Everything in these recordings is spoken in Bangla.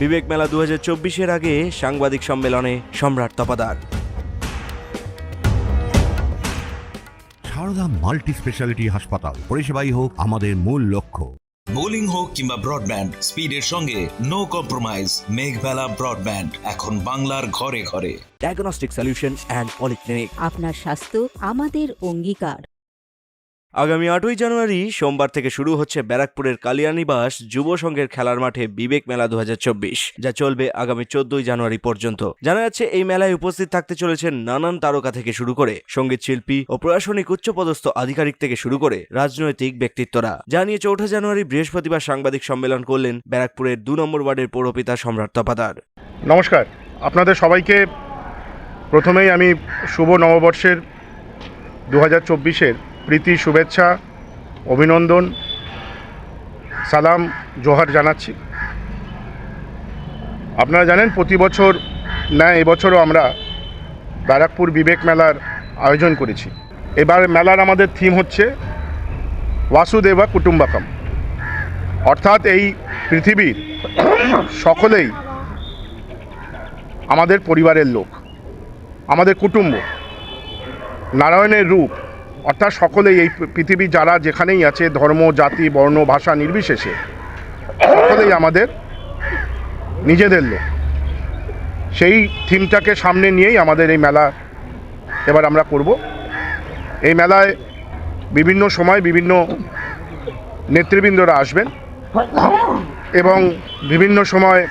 বিবেক মেলা দু হাজার চব্বিশের আগে সাংবাদিক সম্মেলনে সম্রাট তপাদার। সারদা মাল্টি স্পেশালিটি হাসপাতাল পরিষেবাই হোক আমাদের মূল লক্ষ্য। বোলিং হোক কিংবা ব্রডব্যান্ড স্পিডের সঙ্গে নো কম্প্রোমাইজ মেঘবেলা ব্রডব্যান্ড এখন বাংলার ঘরে ঘরে। ডায়াগনস্টিক সলিউশন অ্যান্ড পলিক্লিনিক আপনার স্বাস্থ্য আমাদের অঙ্গীকার। আগামী আটই জানুয়ারি সোমবার থেকে শুরু হচ্ছে ব্যারাকপুরের কালিয়ানিবাস যুব সংঘের খেলার মাঠে বিবেক মেলা দুহাজার চব্বিশ, যা চলবে আগামী চোদ্দই জানুয়ারি পর্যন্ত। জানা যাচ্ছে, এই মেলায় উপস্থিত থাকতে চলেছেন নানান তারকা থেকে শুরু করে সংগীত শিল্পী ও প্রশাসনিক উচ্চপদস্থ আধিকারিক থেকে শুরু করে রাজনৈতিক ব্যক্তিত্বরা। যা নিয়ে চৌঠা জানুয়ারি বৃহস্পতিবার সাংবাদিক সম্মেলন করলেন ব্যারাকপুরের দু নম্বর ওয়ার্ডের পৌরপিতা সম্রাট তপাদার নমস্কার। আপনাদের সবাইকে প্রথমেই আমি শুভ নববর্ষের দু হাজার চব্বিশের প্রীতি, শুভেচ্ছা, অভিনন্দন, সালাম, জোহার জানাচ্ছি। আপনারা জানেন, প্রতি বছর ন্যায় এবছরও আমরা ব্যারাকপুর বিবেক মেলার আয়োজন করেছি। এবার মেলার আমাদের থিম হচ্ছে বাসুদেবা কুটুম্বাকম। অর্থাৎ এই পৃথিবীর সকলেই আমাদের পরিবারের লোক, আমাদের কুটুম্ব। নারায়ণের রূপ অর্থাৎ সকলেই এই পৃথিবী যারা যেখানেই আছে, ধর্ম, জাতি, বর্ণ, ভাষা নির্বিশেষে, সকলেই আমাদের নিজেদের লোক। সেই থিমটাকে সামনে নিয়েই আমাদের এই মেলা এবার আমরা করব। এই মেলায় বিভিন্ন সময় বিভিন্ন নেতৃবৃন্দরা আসবেন এবং বিভিন্ন সময়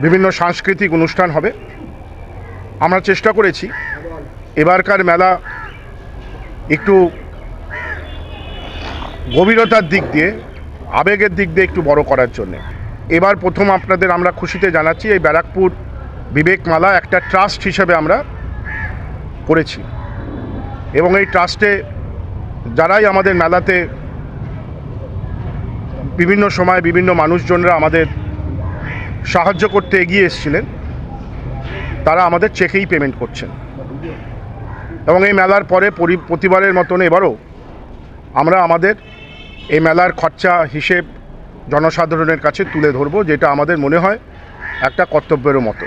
বিভিন্ন সাংস্কৃতিক অনুষ্ঠান হবে। আমরা চেষ্টা করেছি। এবারকার মেলা একটু গভীরতার দিক দিয়ে, আবেগের দিক দিয়ে একটু বড় করার জন্যে। এবার প্রথম আপনাদের আমরা খুশিতে জানাচ্ছি, এই ব্যারাকপুর বিবেকমালা একটা ট্রাস্ট হিসেবে আমরা করেছি। এবং এই ট্রাস্টে যারাই আমাদের মেলাতে বিভিন্ন সময় বিভিন্ন মানুষজনরা আমাদের সাহায্য করতে এগিয়ে এসেছিলেন, তারা আমাদের চেকেই পেমেন্ট করছেন। এবং এই মেলার পরে পরি- প্রতিবারের মতন এবারও আমরা আমাদের এই মেলার খরচা হিসেব জনসাধারণের কাছে তুলে ধরবো, যেটা আমাদের মনে হয় একটা কর্তব্যেরও মতো।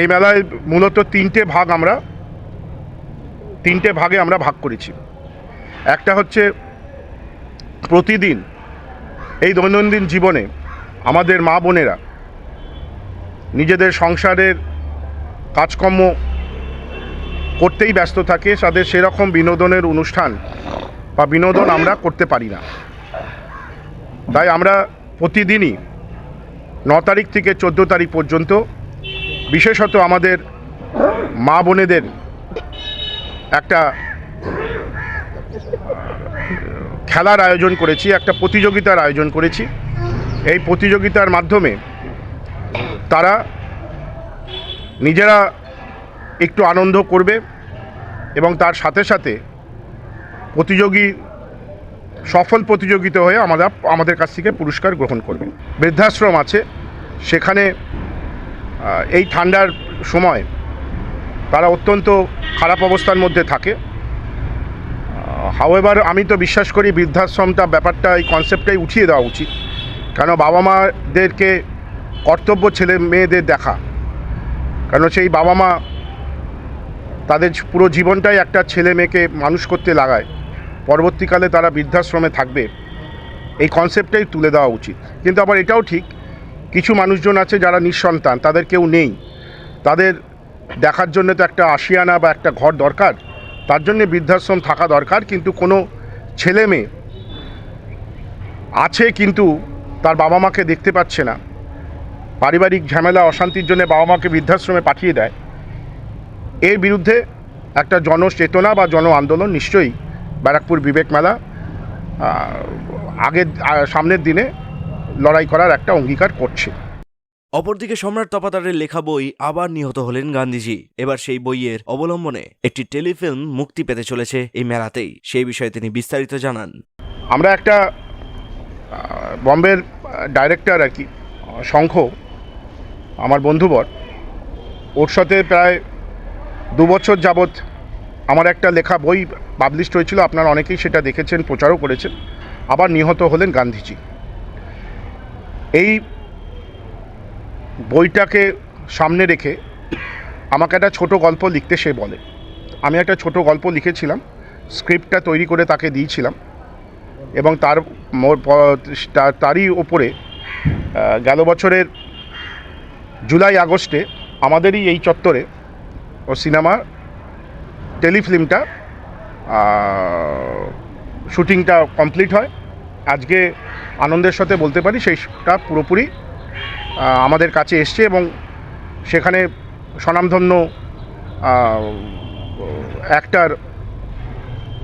এই মেলায় মূলত তিনটে ভাগ আমরা, তিনটে ভাগে আমরা ভাগ করেছি। একটা হচ্ছে প্রতিদিন এই দৈনন্দিন জীবনে আমাদের মা বোনেরা নিজেদের সংসারের কাজকর্ম করতেই ব্যস্ত থাকে, তাদের সেরকম বিনোদনের অনুষ্ঠান বা বিনোদন আমরা করতে পারি না। তাই আমরা প্রতিদিনই ন তারিখ থেকে চোদ্দ তারিখ পর্যন্ত, বিশেষত আমাদের মা বোনেদের একটা খেলার আয়োজন করেছি, একটা প্রতিযোগিতার আয়োজন করেছি। এই প্রতিযোগিতার মাধ্যমে তারা নিজেরা একটু আনন্দ করবে এবং তার সাথে সাথে প্রতিযোগী সফল প্রতিযোগিতা হয়ে আমরা আমাদের কাছ থেকে পুরস্কার গ্রহণ করবে। বৃদ্ধাশ্রম আছে। সেখানে এই ঠান্ডার সময় তারা অত্যন্ত খারাপ অবস্থার মধ্যে থাকে। হাওয়েবার আমি তো বিশ্বাস করি বৃদ্ধাশ্রমটা ব্যাপারটা, এই কনসেপ্টটাই উঠিয়ে দেওয়া উচিত। কেন বাবা মাদেরকে কর্তব্য ছেলে মেয়েদের দেখা। কেন সেই বাবা মা তাদের পুরো জীবনটাই একটা ছেলে মেয়েকে মানুষ করতে লাগায়। পরবর্তীকালে তারা বৃদ্ধাশ্রমে থাকবে। এই কনসেপ্টটাই তুলে দেওয়া উচিত। কিন্তু আবার এটাও ঠিক, কিছু মানুষজন আছে যারা নিঃসন্তান, তাদের কেউ নেই। তাদের দেখার জন্য তো একটা আশিয়ানা বা একটা ঘর দরকার। তার জন্যে বৃদ্ধাশ্রম থাকা দরকার, কিন্তু কোনো ছেলে মেয়ে আছে কিন্তু তার বাবা মাকে দেখতে পাচ্ছে না। পারিবারিক ঝামেলা, অশান্তির জন্য বাবা মাকে বৃদ্ধাশ্রমে পাঠিয়ে দেয়। এর বিরুদ্ধে একটা জনচেতনা বা জন আন্দোলন নিশ্চয়ই ব্যারাকপুর বিবেক মেলা আগের সামনের দিনে লড়াই করার একটা অঙ্গীকার করছে। অপরদিকে সম্রাট তপাতারের লেখা বই আবার নিহত হলেন গান্ধীজি। এবার সেই বইয়ের অবলম্বনে একটি টেলিফিল্ম মুক্তি পেতে চলেছে এই মেলাতেই। সেই বিষয়ে তিনি বিস্তারিত জানান। আমরা একটা বম্বের ডাইরেক্টর আর কি শঙ্খ আমার বন্ধুবর ওর সাথে প্রায় দু বছর যাবৎ আমার একটা লেখা বই পাবলিশড হয়েছিল, আপনারা অনেকেই সেটা দেখেছেন, প্রচারও করেছেন। আবার নিহত হলেন গান্ধীজি। এই বইটাকে সামনে রেখে আমাকে একটা ছোট গল্প লিখতে সে বলে। আমি একটা ছোট গল্প লিখেছিলাম, স্ক্রিপ্টটা তৈরি করে তাকে দিয়েছিলাম এবং তার তারই ওপরে গেল বছরের জুলাই আগস্টে আমাদেরই এই চত্বরে ও সিনেমা টেলিফিল্মটা শুটিংটা কমপ্লিট হয়। আজকে আনন্দের সাথে বলতে পারি সেইটা পুরোপুরি আমাদের কাছে এসছে এবং সেখানে স্বনামধন্য অ্যাক্টার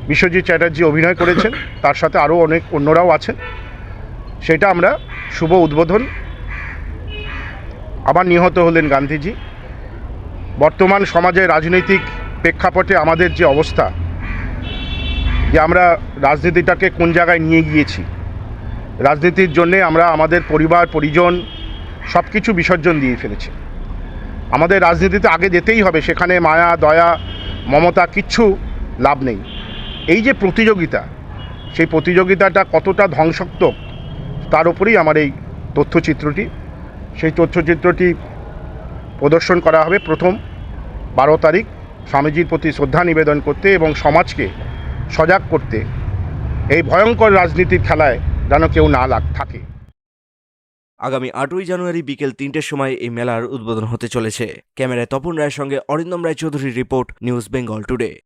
বিশ্বজিৎ চ্যাটার্জি অভিনয় করেছেন। তার সাথে আরও অনেক অন্যরাও আছেন। সেটা আমরা শুভ উদ্বোধন। আবার নিহত হলেন গান্ধীজি। বর্তমান সমাজে রাজনৈতিক প্রেক্ষাপটে আমাদের যে অবস্থা, যে আমরা রাজনীতিটাকে কোন জায়গায় নিয়ে গিয়েছি, রাজনীতির জন্যে আমরা আমাদের পরিবার, পরিজন সব কিছু বিসর্জন দিয়ে ফেলেছি। আমাদের রাজনীতিতে আগে যেতেই হবে, সেখানে মায়া, দয়া, মমতা কিচ্ছু লাভ নেই। এই যে প্রতিযোগিতা, সেই প্রতিযোগিতাটা কতটা ধ্বংসাত্মক তার উপরেই আমার এই তথ্যচিত্রটি। সেই তথ্যচিত্রটি প্রদর্শন করা হবে প্রথম বারো তারিখ স্বামীজির প্রতি শ্রদ্ধা নিবেদন করতে এবং সমাজকে সজাগ করতে এই ভয়ঙ্কর রাজনীতির খেলায় যেন কেউ না লাগ, থাকে। আগামী আটই জানুয়ারি বিকেল তিনটের সময় এই মেলার উদ্বোধন হতে চলেছে। ক্যামেরায় তপন রায়ের সঙ্গে অরিন্দম রায় চৌধুরীর রিপোর্ট, নিউজ বেঙ্গল টুডে।